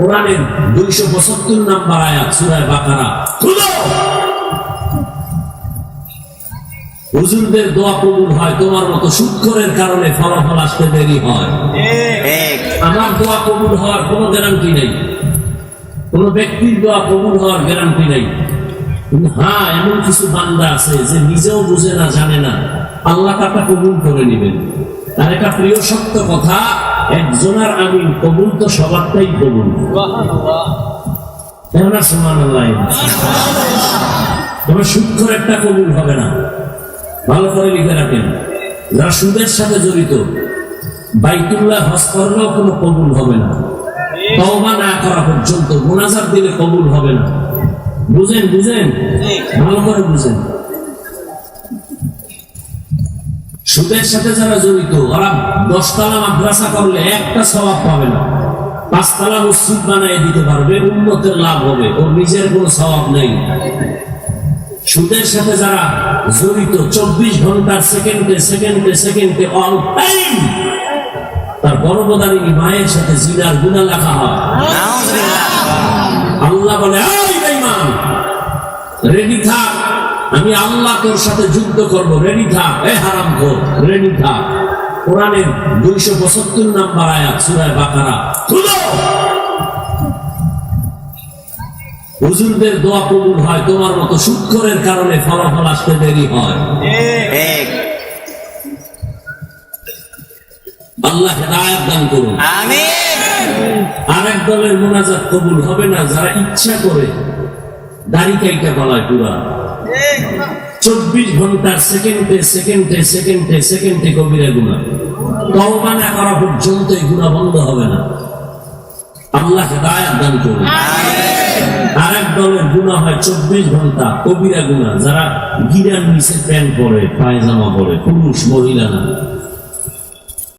কোরআনের দুইশো পঁচাত্তর নাম্বার আয়াত সুরায় বাকারা। খুলো! হুজুরদের দোয়া কবুল হয় তোমার মতো সুৎকরের কারণে ফলাফল আসতে দেরি হয়। আমার দোয়া কবুল হওয়ার কোনো গ্যারান্টি নেই। কোন ব্যক্তির দোয়া কবুল হওয়ার গ্যারান্টি নেই। হ্যাঁ এমন কিছু বান্দা আছে যে নিজেও বুঝে না জানে না। আল্লাহ তাটা কবুল করে নেবেন। আর এটা প্রিয় সত্য কথা একজনের আমিন কবুল তো সবারটাই কবুল। কেননা সমান আল্লাহ সূক্ষ্ম একটা কবুল হবে না। ভালো করে লিখে রাখেন। যারা সুদের সাথে জড়িত। বাইতুল্লাহ হজ করলেও কোনো কবুল হবে না। তওবা না করা পর্যন্ত মোনাজাত দিলে কবুল হবে না। বুঝেন বুঝেন? ভালো করে বুঝেন। সুদের সাথে যারা জড়িত ওরা দশতলা মাদ্রাসা করলে একটা স্বভাব পাবে না। পাঁচতলা মসজিদ বানিয়ে দিতে পারবে উন্নতের লাভ হবে ওর নিজের কোনো স্বভাব নেই। সুদের সাথে যারা জড়িত চব্বিশ ঘণ্টার সেকেন্ডে সেকেন্ডে সেকেন্ডে অল টাইম তার গর্ভধারিণী মায়ের সাথে জিনার গুণা লেখা হয়। আল্লাহ বলে রেডি থাক। আমি আল্লাহ তোর সাথে যুদ্ধ করব। রেডি থাক। এ হারাম রেডি থাক। কোরআনের দুইশো পঁচাত্তর নাম্বার আয়াত সুরায় বাকারা। খুলো! হুজুরদের দোয়া কবুল হয় তোমার মতো সুৎকরের কারণে ফলাফল আসতে দেরি হয়। আল্লাহ হেদায়াত দান করুন। আরেক দলের মোনাজাত কবুল হবে না যারা ইচ্ছা করে দাড়ি কাইটা বলায় পুরা। চব্বিশ ঘণ্টার সেকেন্ডে সেকেন্ডে সেকেন্ডে সেকেন্ডে কবিরা গুণা তওবা করা পর্যন্ত এই গুণা বন্ধ হবে না। আল্লাহ হেদায়াত দান করুন। আরেক দলের গুণা হয় চব্বিশ ঘণ্টা কবিরা গুণা যারা গিরার নিচে প্যান্ট পরে, পায়জামা পরে, পুরুষ, মহিলা না।